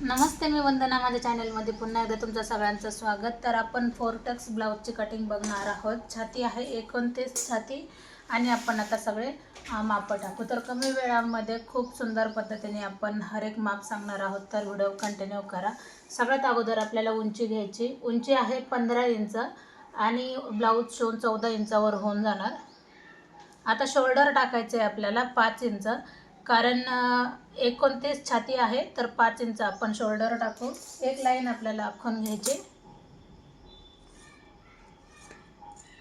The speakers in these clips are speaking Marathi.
नमस्ते मी वंदना माझ्या चॅनलमध्ये पुन्हा एकदा तुमचं सगळ्यांचं स्वागत. तर आपण फोरटक्स ब्लाऊजची कटिंग बघणार आहोत. छाती आहे एकोणतीस छाती आणि आपण आता सगळे माप मापं टाकू. तर कमी वेळामध्ये खूप सुंदर पद्धतीने आपण हर एक माप सांगणार आहोत. तर व्हिडिओ कंटिन्यू करा. सगळ्यात अगोदर आपल्याला उंची घ्यायची. उंची आहे पंधरा इंच आणि ब्लाऊज शिवून चौदा इंचावर होऊन जाणार. आता शोल्डर टाकायचं आहे आपल्याला पाच इंच. कारण एकोणतीस छाती आहे तर पाच इंच आपण शोल्डर टाकू. एक लाईन आपल्याला आखून घ्यायची.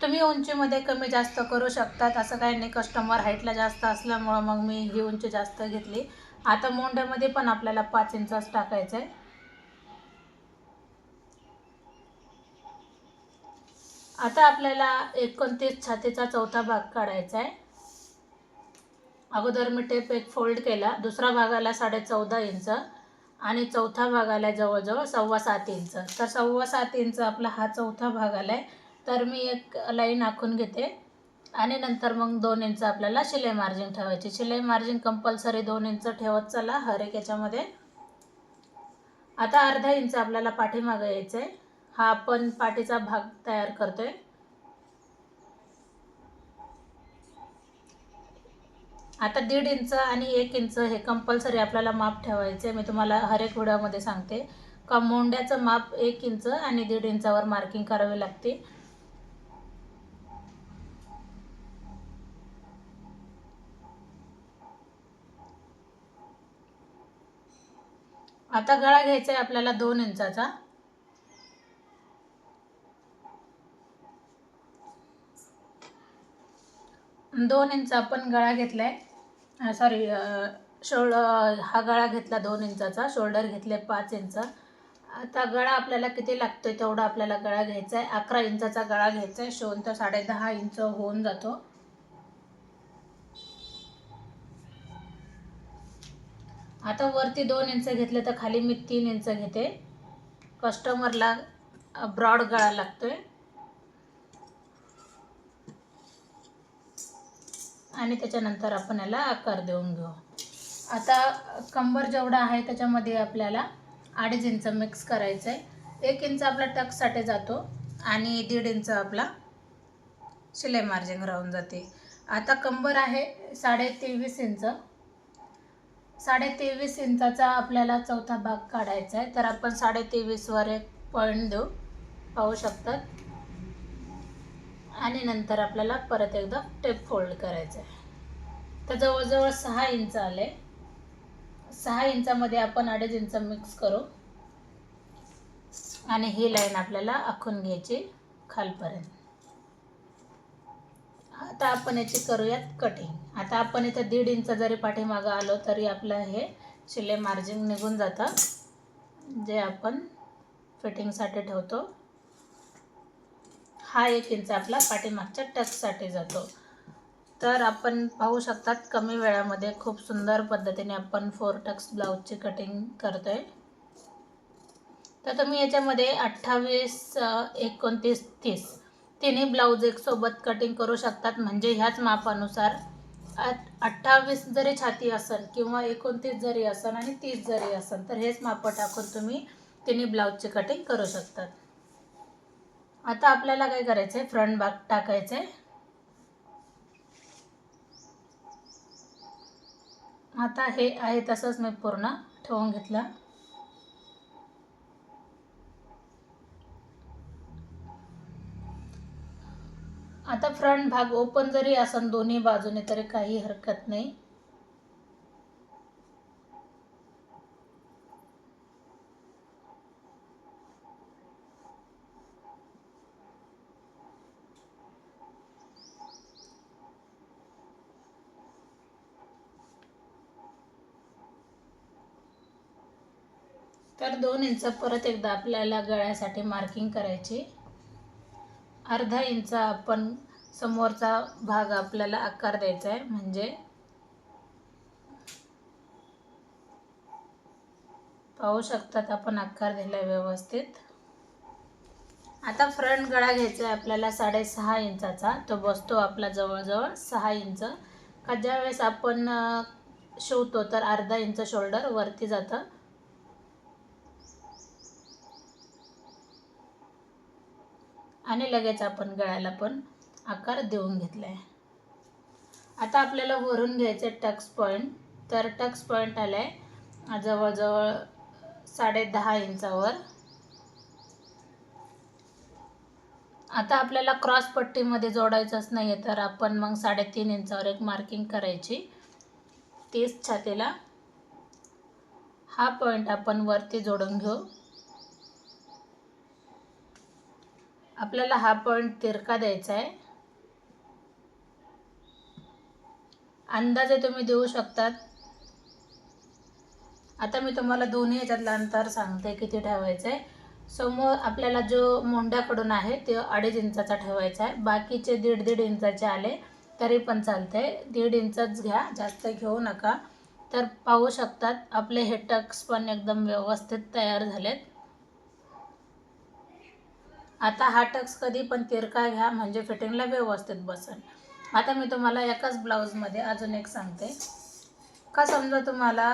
तुम्ही उंचीमध्ये कमी जास्त करू शकतात असं काही नाही. कस्टमर हाईटला जास्त असल्यामुळं मग मी ही उंची जास्त घेतली. आता मोंड्यामध्ये पण आपल्याला पाच इंचच टाकायचं आहे आता आपल्याला एकोणतीस छातीचा चौथा भाग काढायचा आहे अगोदर मी टेप एक फोल्ड केला. दुसरा भागाला साडे चौदा इंच आणि चौथा भाग आला जवळजवळ सव्वा सात इंच. तर सव्वा सात इंच आपला हा चौथा भाग आला आहे तर मी एक लाईन आखून घेते. आणि नंतर मग दोन इंच आपल्याला शिलाई मार्जिन ठेवायची. शिलाई मार्जिन कंपल्सरी दोन इंच ठेवत चला हर एक याच्यामध्ये. आता अर्धा इंच आपल्याला पाठीमागं यायचं आहे हा आपण पाठीचा भाग तयार करतो आहे आता दीड इंच आणि एक इंच हे कंपल्सरी आपल्याला माप ठेवायचे. मी तुम्हाला हर एक व्हिडिओमध्ये सांगते. का मोंड्याचं माप एक इंच आणि दीड इंचावर मार्किंग करावी लागते. आता गळा घ्यायचा आहे आपल्याला दोन इंचाचा. दोन इंच आपण गळा घेतलाय. सॉरी शोल्ड हा गळा घेतला दोन इंचाचा शोल्डर घेतले पाच इंच. आता गळा आपल्याला किती लागतोय तेवढा आपल्याला गळा घ्यायचा आहे अकरा इंचाचा गळा घ्यायचा आहे शिवून तर साडे दहा इंच होऊन जातो. आता वरती दोन इंच घेतले तर खाली मी तीन इंच घेते. कस्टमरला ब्रॉड गळा लागतोय. आणि त्याच्यानंतर आपण याला आकार देऊन घेऊ. आता कंबर जेवढा आहे त्याच्यामध्ये आपल्याला अडीच इंच मिक्स करायचं आहे एक इंच आपला टक्ससाठी जातो आणि दीड इंच आपला शिलाई मार्जिन राहून जाते. आता कंबर आहे साडे तेवीस इंच. साडे तेवीस इंचाचा आपल्याला चौथा भाग काढायचा आहे तर आपण साडे तेवीसवर एक पॉईंट देऊ. पाहू शकतात. आणि नंतर आपल्याला परत एकदा टेप फोल्ड करायचं आहे तर जवळजवळ सहा इंच आले. सहा इंचामध्ये आपण अडीच इंच मिक्स करू. आणि ही लाईन आपल्याला आखून घ्यायची खालपर्यंत. आता आपण याची करूयात कटिंग आता आपण इथं दीड इंच जरी पाठीमागं आलो तरी आपलं हे शिले मार्जिन निघून जातं. जे आपण फिटिंगसाठी ठेवतो. हा एक इंच आपला पाठीमागच्या टचसाठी जातो. तर आपण पाहू शकतात कमी वेळामध्ये खूप सुंदर पद्धतीने आपण फोर टक्स ब्लाऊजची कटिंग करतो आहे तर तुम्ही याच्यामध्ये अठ्ठावीस एकोणतीस तीस तिन्ही ब्लाऊज एकसोबत कटिंग करू शकतात. म्हणजे ह्याच मापानुसार अठ्ठावीस जरी छाती असेल किंवा एकोणतीस जरी असेल आणि तीस जरी असेल तर हेच मापं टाकून तुम्ही तिन्ही ब्लाऊजची कटिंग करू शकतात. आता आपल्याला काय करायचं आहे फ्रंट भाग टाकायचं आहे आता हे आहे तसंच मी पूर्ण ठेवून घेतलं. आता फ्रंट भाग ओपन जरी असन दोन्ही बाजूने तरी काही हरकत नाही. तर दोन इंच परत एकदा आपल्याला गळ्यासाठी मार्किंग करायची. अर्धा इंच आपण समोरचा भाग आपल्याला आकार द्यायचा आहे म्हणजे पाहू शकतात आपण आकार दिला व्यवस्थित. आता फ्रंट गळा घ्यायचा आहे आपल्याला साडेसहा इंचाचा. तो बसतो आपला जवळजवळ सहा इंच. का ज्यावेळेस आपण शिवतो तर अर्धा इंच शोल्डर वरती जातं. आणि लगेच आपण गळ्याला पण आकार देऊन घेतला आहे आता आपल्याला वरून घ्यायचं आहे टक्स पॉईंट तर टक्स पॉईंट आला आहे जवळजवळ साडे दहा इंचावर. आता आपल्याला क्रॉस पट्टीमध्ये जोडायचंच नाही आहे तर आपण मग साडेतीन इंचावर एक मार्किंग करायची. तीस छातीला. हा पॉईंट आपण वरती जोडून घेऊ. आपल्याला हा पॉईंट तिरका द्यायचा आहे अंदाजे तुम्ही देऊ शकतात. आता मी तुम्हाला दोन्ही ह्याच्यातलं अंतर सांगते किती ठेवायचं आहे समोर आपल्याला जो मोंड्याकडून आहे ते अडीच इंचाचा ठेवायचा आहे बाकीचे दीड दीड इंचाचे आले तरी पण चालते दीड इंचच घ्या जास्त घेऊ नका. तर पाहू शकतात आपले हे टक्स पण एकदम व्यवस्थित तयार झालेत. आता हा टक्स कधी पण तिरका घ्या म्हणजे फिटिंगला व्यवस्थित बसेल आता मी तुम्हाला एकाच ब्लाऊजमध्ये अजून एक सांगते. का समजा तुम्हाला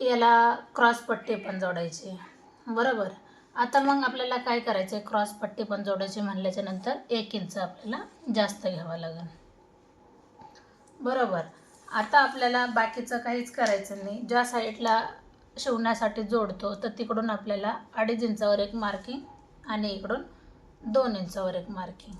याला क्रॉस पट्टी पण जोडायची बरोबर? आता मग आपल्याला काय करायचं आहे क्रॉस पट्टी पण जोडायची म्हणल्याच्या नंतर एक इंच आपल्याला जास्त घ्यावं लागेल. बरोबर? आता आपल्याला बाकीचं काहीच करायचं नाही. ज्या साईडला शिवण्यासाठी जोडतो तर तिकडून आपल्याला अडीच इंचावर एक मार्किंग आणि इकडून दोन इंचावर एक मार्किंग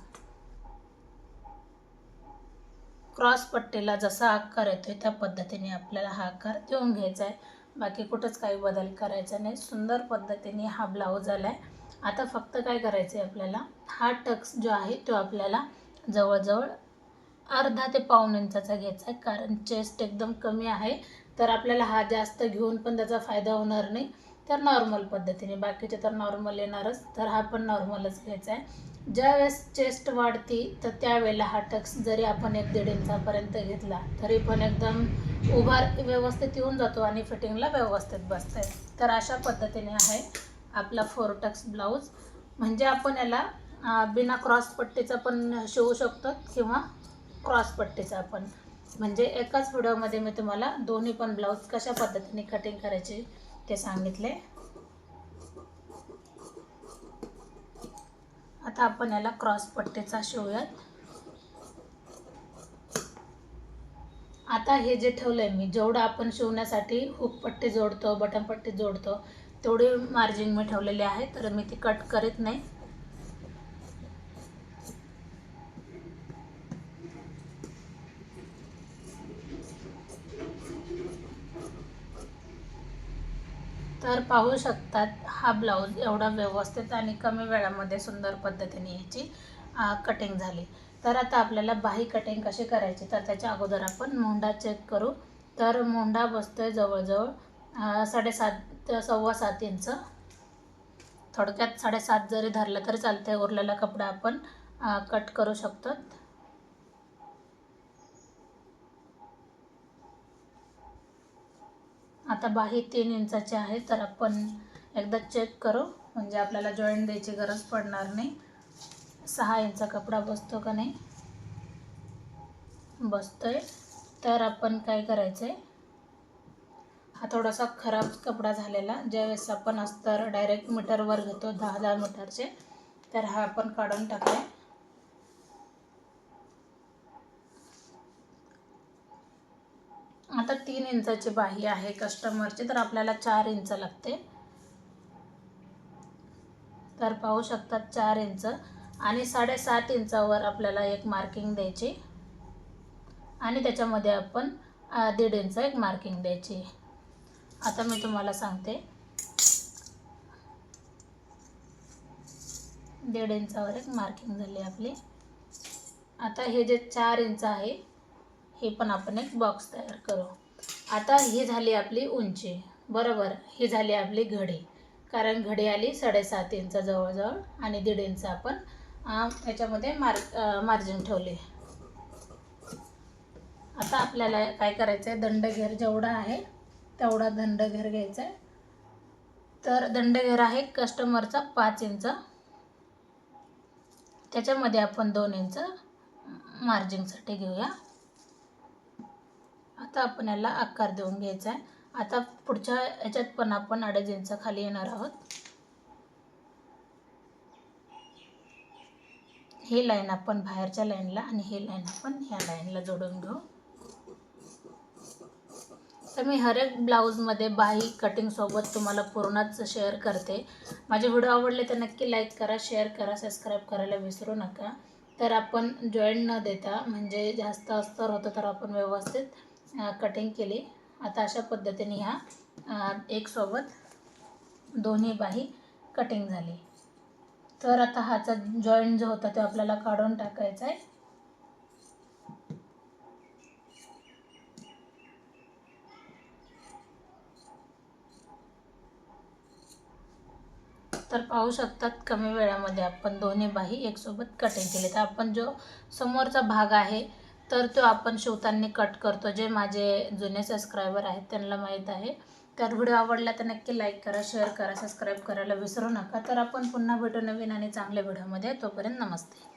क्रॉस पट्टीला जसा आकार येतो त्या पद्धतीने आपल्याला हा आकार देऊन घ्यायचा आहे बाकी कुठंच काही बदल करायचा नाही. सुंदर पद्धतीने हा ब्लाऊज आला आहे आता फक्त काय करायचं आहे आपल्याला? हा टक्स जो आहे तो आपल्याला जवळजवळ अर्धा ते पाऊण इंचाचा घ्यायचा आहे कारण चेस्ट एकदम कमी आहे. तर आपल्याला हा जास्त घेऊन पण त्याचा फायदा होणार नाही. तर नॉर्मल पद्धतीने बाकीचे तर नॉर्मल येणारच तर हा पण नॉर्मलच घ्यायचा आहे. ज्यावेळेस चेस्ट वाढती तर त्यावेळेला हा टक्स जरी आपण एक दीड इंचापर्यंत घेतला तरी पण एकदम उभार व्यवस्थित येऊन जातो आणि फिटिंगला व्यवस्थित बसतं आहे तर अशा पद्धतीने आहे आपला फोर टक्स ब्लाऊज म्हणजे आपण याला बिना क्रॉस पट्टीचा पण शिवू शकतो किंवा क्रॉस पट्टीचा पण. म्हणजे एकाच व्हिडिओमध्ये मी तुम्हाला दोन्ही पण ब्लाऊज कशा पद्धतीने कटिंग करायची ते सांगितले. आता आपण याला क्रॉस पट्टीचा शिवूयात. आता हे जे ठेवलं आहे मी जेवढं आपण शिवण्यासाठी हुक पट्टी जोडतो बटन पट्टी जोडतो तेवढी मार्जिन मी ठेवलेली आहे तर मी ती कट करीत नाही. तर पाहू शकतात हा ब्लाऊज एवढा व्यवस्थित आणि कमी वेळामध्ये सुंदर पद्धतीने याची कटिंग झाली. तर आता आपल्याला बाही कटिंग कशी करायची तर त्याच्या अगोदर आपण मोंडा चेक करू. तर मोंडा बसतो आहे जवळजवळ साडेसात सव्वा सात इंच. थोडक्यात साडेसात जरी धरलं तरी चालतं आहे उरलेला कपडा आपण कट करू शकतो आता बाही तीन इंचाचे आहे तर आपण एकदा चेक करू. म्हणजे आपल्याला जॉईंट द्यायची गरज पडणार नाही. सहा इंचा कपडा बसतो का नाही? बसतोय. तर आपण काय करायचं आहे हा थोडासा खराब कपडा झालेला. ज्यावेळेस आपण अस्तर डायरेक्ट मीटरवर घेतो दहा हजार मीटरचे तर हा आपण काढून टाकला आता तीन इंचाची बाही आहे कस्टमरची तर आपल्याला चार इंच लागते. तर पाहू शकतात चार इंच. आणि साडेसात इंचावर आपल्याला एक मार्किंग द्यायची. आणि त्याच्यामध्ये आपण दीड इंच एक मार्किंग द्यायची. आता मी तुम्हाला सांगते. दीड इंचावर एक मार्किंग झाली आपली. आता हे जे चार इंच आहे हे पण आपण एक बॉक्स तयार करू. आता ही झाली आपली उंची. बरोबर ही झाली आपली घडी. कारण घडी आली साडेसात इंच जवळजवळ आणि दीड इंच आपण याच्यामध्ये मार मार्जिन ठेवले. आता आपल्याला काय करायचं आहे दंडघेर जेवढा आहे तेवढा दंडघेर घ्यायचा आहे तर दंडघेर आहे कस्टमरचा पाच इंच. त्याच्यामध्ये आपण दोन इंच मार्जिनसाठी घेऊया. आता आपण याला आकार देऊन घ्यायचा आहे. आता पुढच्या याच्यात पण आपण अडीच इंच खाली येणार आहोत. ही लाईन आपण बाहेरच्या लाईनला आणि ही लाईन आपण ह्या लाईनला जोडून घेऊ. तर मी हर एक ब्लाऊजमध्ये बाही कटिंगसोबत तुम्हाला पूर्णच शेअर करते. माझे व्हिडिओ आवडले तर नक्की लाईक करा शेअर करा सबस्क्राईब करायला विसरू नका. तर आपण जॉईंट न देता म्हणजे जास्त अस्तर होतं तर आपण व्यवस्थित कटिंग केली. आता अशा पद्धतीने ह्या एकसोबत एक सोबत दोन्ही बाही कटिंग झाली. तर आता हाचा जॉईंट जो होता तो आपल्याला काढून टाकायचा आहे. तर पाहू शकतात कमी वेळामध्ये आपण दोन्ही बाही एकसोबत कटिंग केले. तर आपण जो समोरचा भाग आहे तर तो आपण शिवताना कट करतो. जे माझे जुने सबस्क्रायबर आहेत त्यांना माहीत आहे. तर व्हिडिओ आवडला तर नक्की लाईक करा शेअर करा सबस्क्राईब करायला विसरू नका. तर आपण पुन्हा भेटू नवीन आणि चांगल्या व्हिडिओमध्ये तोपर्यंत नमस्ते.